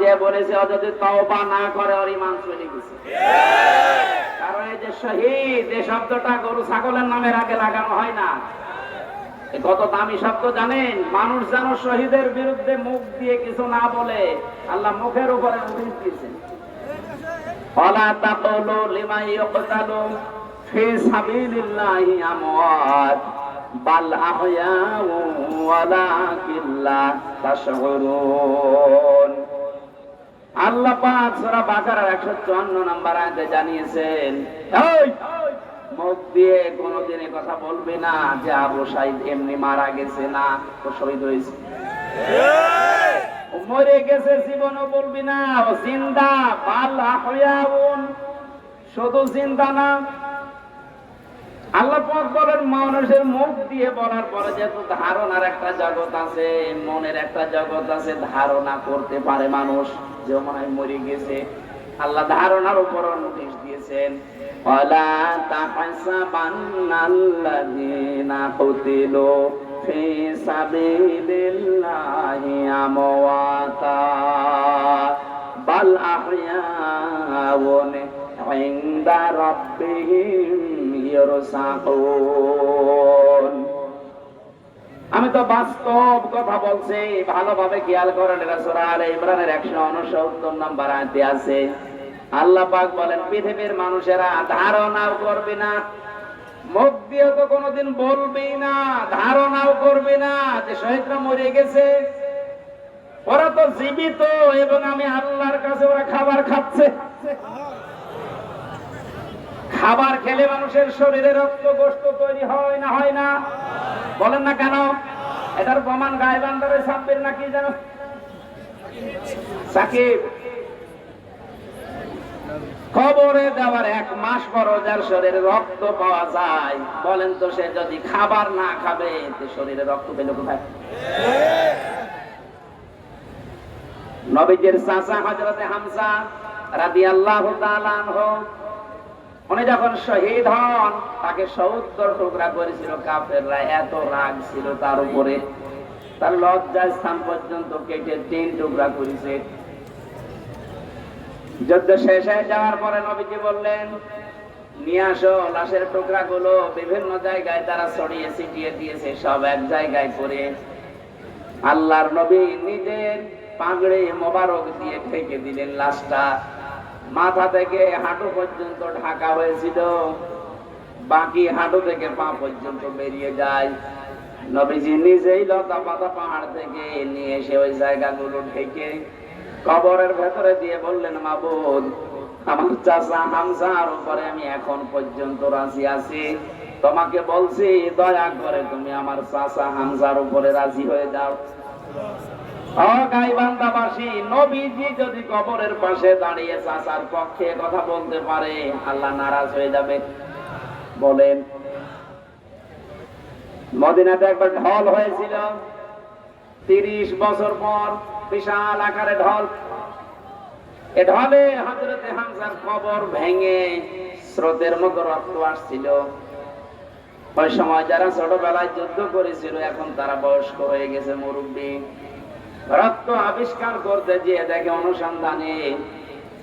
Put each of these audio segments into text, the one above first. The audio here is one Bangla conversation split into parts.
যে বলেছে ও যদি তওবা না করে ওর ইমান চলে গেছে। কারণ এই যে শহীদ এই শব্দটা গরু ছাগলের নামের আগে লাগানো হয় না। কত দামি শব্দ জানেন? মানুষ যেন শহীদের বিরুদ্ধে মুখ দিয়ে কিছু না বলে, আল্লাহ মুখের উপরে নোটিশ দিয়েছেন। তাকলু লিমা ইয়কতালু ফি সাবিলিল্লাহি আমওয়াত, বাল আহয়াউ ওয়ালাকিন লা তাশউরুন আল্লাহ পাক সূরা বাকারার 154 নম্বর আয়াতে জানিয়েছেন, এই, মুখ দিয়ে কোনোদিন কথা বলবে না যে আবু সাইদ এমনি মারা গেছে না, ও শহীদ হয়েছে। মরে গেছে, জীবনও বলবি না, ও জিন্দা পাল্লা হইয়া শুধু জিন্দা না বলেন মানুষের মুখ দিয়ে বলার পরে যেহেতু ধারণার একটা জগৎ আছে, মনের একটা জগৎ আছে, ধারণা করতে পারে মানুষ। যে মনে হয় মরে গেছে। আল্লাহ ধারণার উপর নোটিশ দিয়েছেন, ওয়ালা তাহসাবান্নাল্লাযীনা কুতিলু ফি সাবিলিল্লাহি আমওয়াতা, বাল আহয়াউন আমি তো বাস্তব কথা বলছি, ভালোভাবে খেয়াল করেন এটা সূরা আলে ইমরানের 169 নম্বর আয়াতে আছে। আল্লাহ পাক বলেন, পৃথিবীর মানুষেরা ধারণাও করবে না, মুখ দিয়ে তো কোনোদিন বলবেই না, ধারণাও করবে না যে শহীদরা মরে গেছে। ওরা তো জীবিত এবং আমি আল্লাহর কাছে ওরা খাবার খাচ্ছে। খাবার খেলে মানুষের শরীরে রক্ত গোস্ত তৈরি হয় না হয় না? বলেন না কেন? এটার প্রমাণ গায়ে বান্দারে সাব্বির নাকি জানো সাকিব খবরে দেওয়ার এক মাস পর যার শরীরে রক্ত পাওয়া যায়, বলেন তো সে যদি খাবার না খাবে শরীরে রক্ত পেল কোথায়? নবীজির চাচা হজরতে হামসা রাদি আল্লাহ উনি যখন শহীদ হন, তাকে সত্তর টুকরা করেছিল কাফেররা, এত রাগ ছিল তার উপরে। তার লজ্জা স্থান পর্যন্ত কেটে তিন টুকরা করেছে। যুদ্ধ শেষ হয়ে যাওয়ার পরে নবীজি বললেন, নিয়ে আসো, লাশের টুকরা গুলো বিভিন্ন জায়গায় তারা ছড়িয়ে ছিটিয়ে দিয়েছে, সব এক জায়গায় করে। আল্লাহর নবী নিজের পাগড়ে মোবারক দিয়ে ঠেকে দিলেন লাশটা। মাথা থেকে হাঁটু পর্যন্ত ঢাকা হয়েছিল। বাকি হাঁটু থেকে পা পর্যন্ত বেরিয়ে যায়। নবীজি নিজেই লতা পাতা পাহাড় থেকে নিয়ে এসে ওই জায়গাগুলো ঢেকে কবরের ভেতরে দিয়ে বললেন, মাবুদ, আমার চাচা হামসার উপরে আমি এখন পর্যন্ত রাজি আছি। তোমাকে বলছি, দয়া করে তুমি আমার চাচা হামসার উপরে রাজি হয়ে যাও। ঢল হয়েছিল। তিরিশ বছর পর বিশাল আকারে ঢল। এ ঢলে হজরতে হামসার কবর ভেঙে স্রোতের মতো রক্ত আসছিল। ওই সময় যারা ছোটবেলায় যুদ্ধ করেছিল, এখন তারা বয়স্ক হয়ে গেছে মুরব্বী। রক্ত আবিষ্কার করতে গিয়ে দেখে অনুসন্ধানে,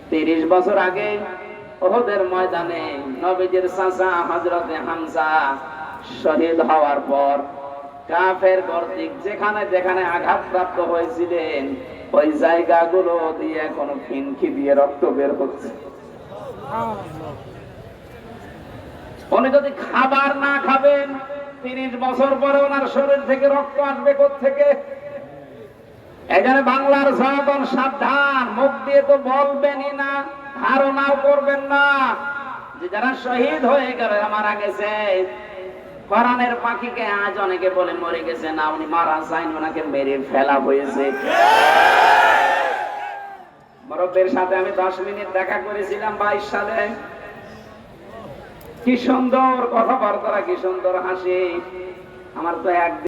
তিরিশ বছর আগে ওহদের ময়দানে নবীজির চাচা হজরতে হামসা শহীদ হওয়ার পর কাফের কর্তৃক যেখানে যেখানে আঘাতপ্রাপ্ত হয়েছিলেন, ওই জায়গাগুলো দিয়ে এখন ফিনকি দিয়ে রক্ত বের হচ্ছে। উনি যদি খাবার না খাবেন, তিরিশ বছর পরে ওনার শরীর থেকে রক্ত আসবে থেকে এখানে বাংলার জনগণ সাবধান, মুখ দিয়ে তো বলবেনই না, ধারণাও করবেন না। যে যারা শহীদ হয়ে গেল মারা গেছে পাখিকে আজ অনেকে বলে মরে গেছে, না, উনি মারা ওনাকে মেরে ফেলা হয়েছে। সাথে আমি দশ মিনিট দেখা করেছিলাম বাইশ সালে। কি সুন্দর কথাবার্তা কি সুন্দর হাসি। আমার তো একদিন